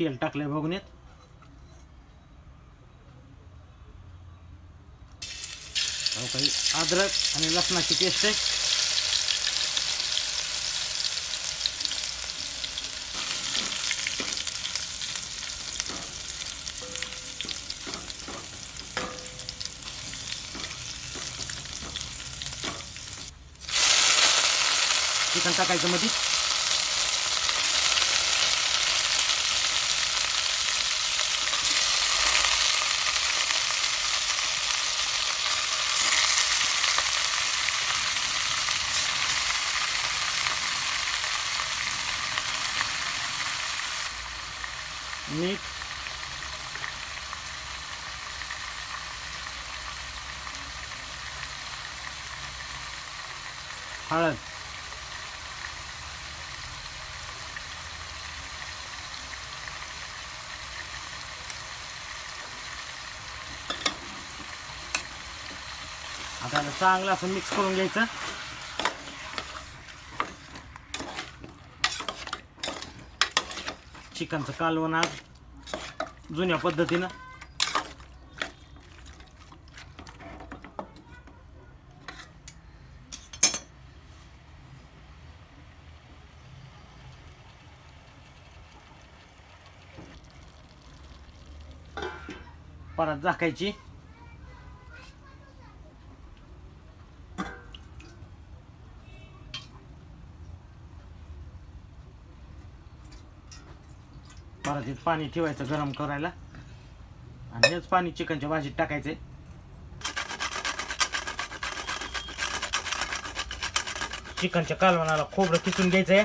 तेल टाकलंय भोगण्यात काही अद्रक आणि लसणाची पेस्ट आहे. चिकन टाकायचं मध्ये मीठ हळद. आता चांगला चांगलं असं मिक्स करून घ्यायचं. चिकनचं कालवण आज. जुन्या पद्धतीनं. परत झाकायची. भाजीत पाणी ठेवायचं गरम करायला. आणि हेच पाणी चिकनच्या भाजीत टाकायचे चिकनच्या कालवणाला खोबरं किसून घ्यायचं आहे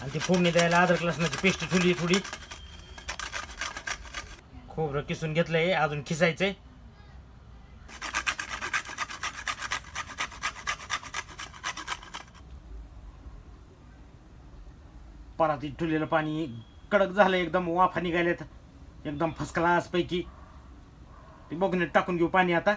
आणि ती फोडणी द्यायला अद्रक लसणाची पेस्ट ठेवली थोडी. खोबरं किसून घेतलंय अजून खिसायचंय. परातीत ठुलेलं पाणी कडक झालं एकदम वाफा निघाल्यात. एकदम फर्स्ट क्लास ते बघण्यात टाकून घेऊ पाणी आता.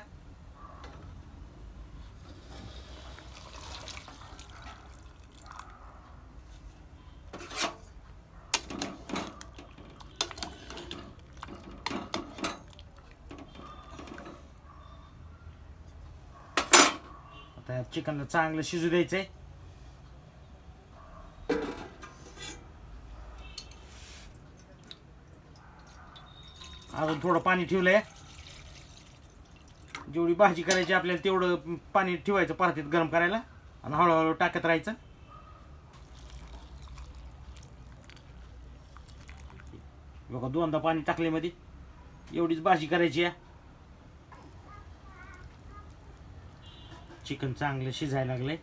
आता चिकनला चांगलं शिजू द्यायचंय. अजून थोडं पाणी ठेवलं आहे जेवढी भाजी करायची आपल्याला तेवढं पाणी ठेवायचं परतीत गरम करायला आणि हळूहळू टाकत राहायचं. बघा दोनदा पाणी टाकले मध्ये एवढीच भाजी करायची आहे. चिकन चांगलं शिजायला लागले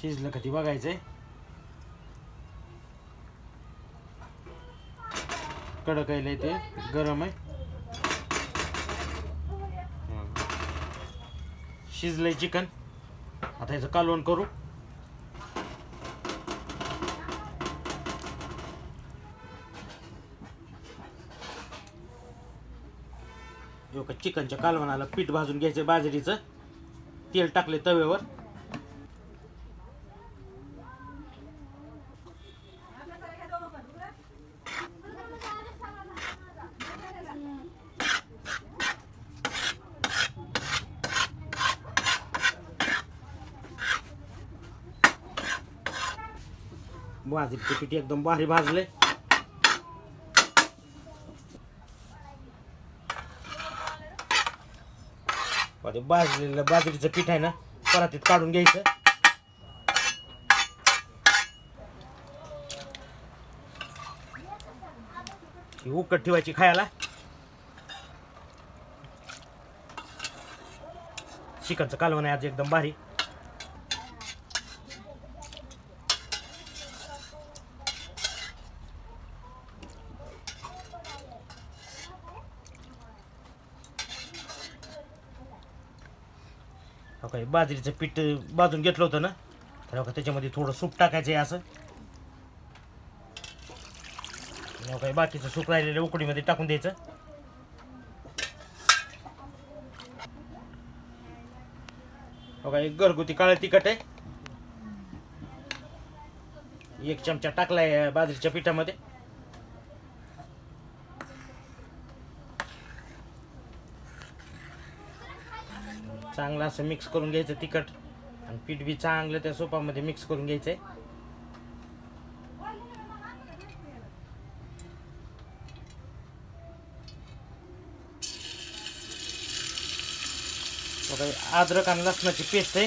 शिजलं का ती बघायचंय. कडक आहे लय ते गरम आहे. शिजलंय चिकन. आता याचं कालवण करू. का चिकनच्या कालवणाला पीठ भाजून घ्यायचं बाजरीचं. तेल टाकले तव्यावर. बाजरीचे पीठ एकदम भारी भाजले. भाजलेलं बाजरीचं पीठ आहे ना परातीत काढून घ्यायचं. ही उकट ठेवायची खायला. चिकनचं कालवण आहे आज एकदम भारी. हो काय बाजरीचं पीठ भाजून घेतलं होतं ना? तर का त्याच्यामध्ये थोडं सूप टाकायचं आहे असं. काय बाकीचं सूप राहिलेलं उकडीमध्ये टाकून द्यायचं. बघा काय घरगुती काळं तिखट आहे. एक चमचा टाकलाय बाजरीच्या पिठामध्ये. चांगलं असं मिक्स करून घ्यायचं तिखट. आणि पीठ बी चांगलं त्या सोपामध्ये मिक्स करून घ्यायचं बघा अद्रक आणि लसणाची पेस्ट आहे.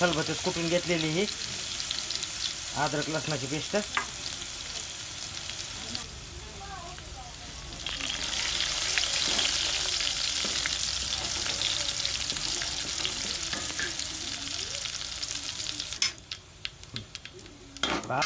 खलबत्यात कुटून घेतलेली ही? अद्रक लसणाची पेस्ट बा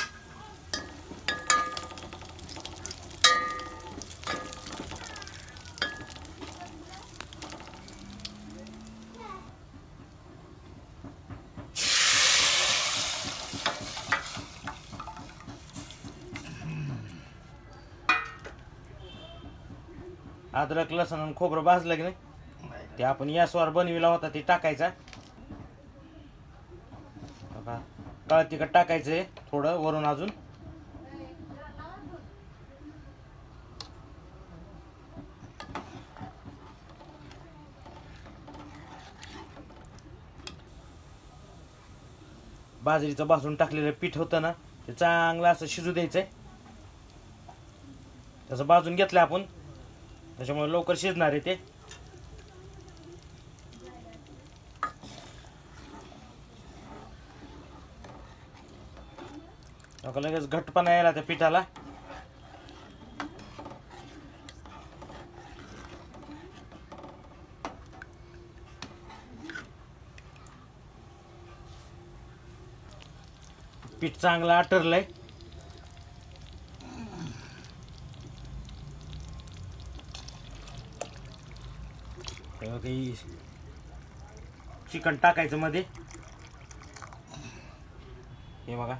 अद्रक लसण आणि खोबरं भाजलं की नाही ते आपण गॅसवर बनविला होता ते टाकायचा. बघा, काळं तिखट टाकायचं आहे थोडं वरून अजून. बाजरीचं भाजून टाकलेलं पीठ होतं ना ते चांगलं असं शिजू द्यायचंय. त्याचं भाजून घेतलं आपण. त्याच्यामुळे लवकर शिजणार आहे ते. लगेच घट्टपणा यायला त्या पिठाला. पीठ चांगलं आटरलंय. काही चिकन टाकायचं मध्ये. हे बघा.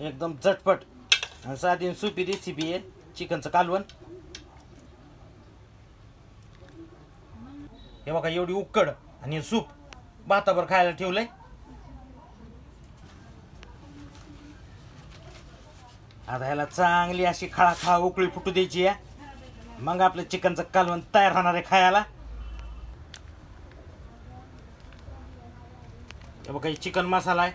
एकदम झटपट साधी सोपी रेसिपी आहे चिकनचं कालवण. हे बघा एवढी उकड आणि हे सूप भाताभर खायला ठेवलंय. आता ह्याला चांगली अशी खळा खळा उकळी फुटू द्यायची या मग आपलं चिकनचं कालवण तयार होणार आहे खायला. हे बघा चिकन मसाला आहे.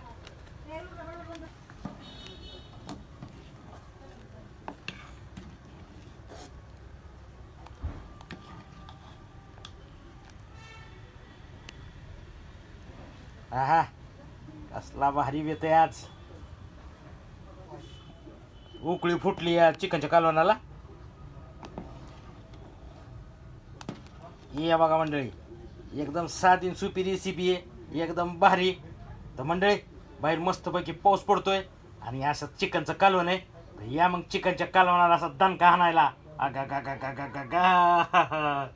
हा कसला भारी बेत आहे आज. उकळी फुटली या चिकनच्या कालवणाला. ये बघा मंडळी एकदम साधी सुपी रेसिपी आहे एकदम भारी. तर मंडळी बाहेर मस्तपैकी पाऊस पडतोय आणि असं चिकनचं कालवण आहे. तर या मग चिकनच्या कालवणाला असा दणका आणायला. आगा गा गा गा गा गा गा